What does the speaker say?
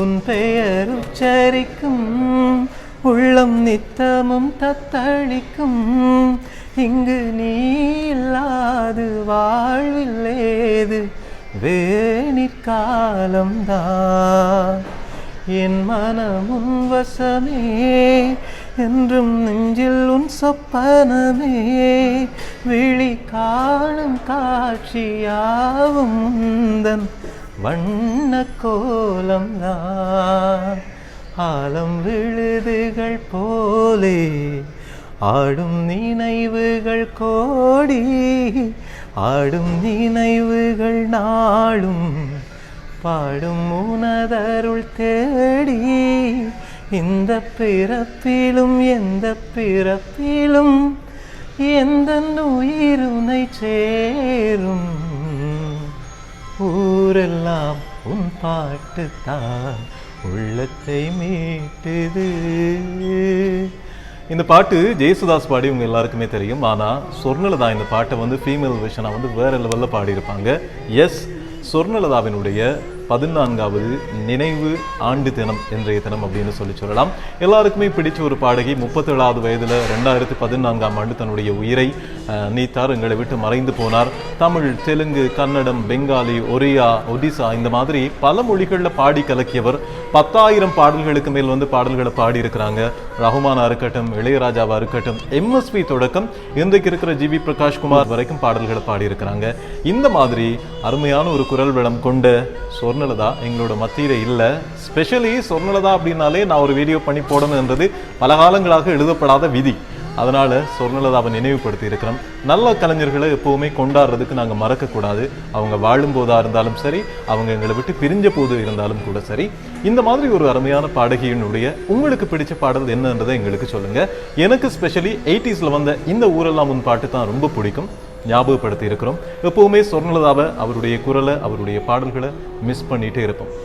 உன் பெயர் உச்சரிக்கும் உள்ளம் நித்தமும் தத்தளிக்கும். இங்கு நீ இல்லாது வாழ்வில்லேது வேணிற்காலம்தான் என் மனமுன் வசமே என்றும் நெஞ்சில் உன் சொப்பனமே. விழி காணும் காட்சியாவும் உந்தன் வண்ண கோலம் தான் ஆலம் விழுதுகள் போலே ஆடும் நினைவுகள் கோடி ஆடும் நினைவுகள் நாளும் பாடும் உனதருள் தேடி இந்த பிறப்பிலும் எந்த பிறப்பிலும் எந்த உயிருனை சேரும். ஊரெல்லாம் உன் பாட்டுத்தான். உள்ளத்தை மீட்டுது. இந்த பாட்டு ஜெயசுதாஸ் பாடி இவங்க எல்லாருக்குமே தெரியும். ஆனால் சொர்ணலதா இந்த பாட்டை வந்து ஃபீமேல் விஷனா வந்து வேறு லெவலில் பாடியிருப்பாங்க. எஸ் சொர்ணலதாவினுடைய பதினான்காவது நினைவு ஆண்டு தினம் இன்றைய தினம் அப்படின்னு சொல்லி சொல்லலாம். எல்லாருக்குமே பிடிச்ச ஒரு பாடகி முப்பத்தேழாவது வயதில் ரெண்டாயிரத்தி பதினான்காம் ஆண்டு தன்னுடைய உயிரை நீத்தார் எங்களை விட்டு மறைந்து போனார். தமிழ் தெலுங்கு கன்னடம் பெங்காலி ஒரியா ஒடிசா இந்த மாதிரி பல மொழிகளில் பாடி கலக்கியவர். பத்தாயிரம் பாடல்களுக்கு மேல் வந்து பாடல்களை பாடி இருக்கிறாங்க. ரஹ்மானா இருக்கட்டும் இளையராஜாவா இருக்கட்டும் எம்எஸ்பி தொடக்கம் இன்றைக்கு இருக்கிற ஜிவி பிரகாஷ் குமார் வரைக்கும் பாடல்களை பாடி இருக்கிறாங்க. இந்த மாதிரி அருமையான ஒரு குரல் வளம் கொண்ட சொர்ணலதா எங்களோட மத்தியில இல்லை. ஸ்பெஷலி சொர்ணலதா அப்படின்னாலே நான் ஒரு வீடியோ பண்ணி போடணுன்றது பல காலங்களாக எழுதப்படாத விதி. அதனால சொர்ணலதாவை நினைவுபடுத்தி இருக்கிறோம். நல்ல கலைஞர்களை எப்போவுமே கொண்டாடுறதுக்கு நாங்க மறக்கக்கூடாது. அவங்க வாழும் போதா இருந்தாலும் சரி அவங்க எங்களை விட்டு பிரிஞ்ச போது இருந்தாலும் கூட சரி. இந்த மாதிரி ஒரு அருமையான பாடகியினுடைய உங்களுக்கு பிடிச்ச பாடல் என்னன்றதை எங்களுக்கு சொல்லுங்க. எனக்கு ஸ்பெஷலி எயிட்டிஸில் வந்த இந்த ஊரெல்லாம் உன் பாட்டு தான் ரொம்ப பிடிக்கும். ஞாபகப்படுத்தி இருக்கிறோம் எப்போவுமே சொர்ணலதாவை அவருடைய குரலை அவருடைய பாடல்களை மிஸ் பண்ணிகிட்டே இருப்போம்.